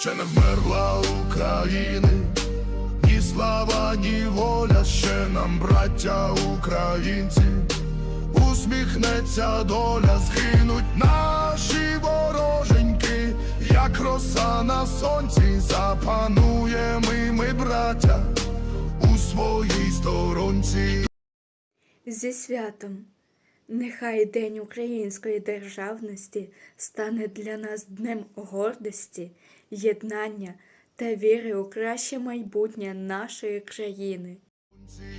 ще не вмерла України, ні слава, ні воля, ще нам, браття українці, усміхнеться доля, згинуть наші вороженьки, як роса на сонці, запануємо ми, браття, у своїй сторонці. Зі святом! Нехай День української державності стане для нас днем гордості, єднання та віри у краще майбутнє нашої країни.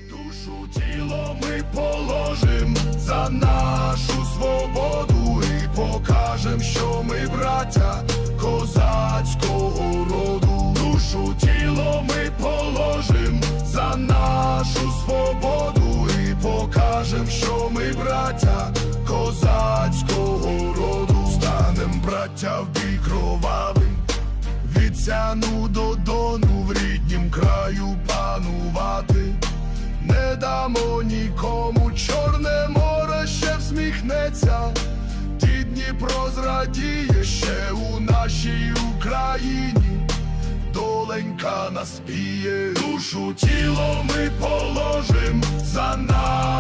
Душу тіло ми положим за нашу свободу і покажем, що ми браття козацького роду. Душу тіло ми положим за нашу свободу покажем, що ми браття козацького роду. Станем браття в бій кровавий. Від сяну до дону в ріднім краю панувати. Не дамо нікому чорне море ще всміхнеться, ті Дніпро зрадіє ще у нашій Україні, доленька наспіє, душу тіло ми положим за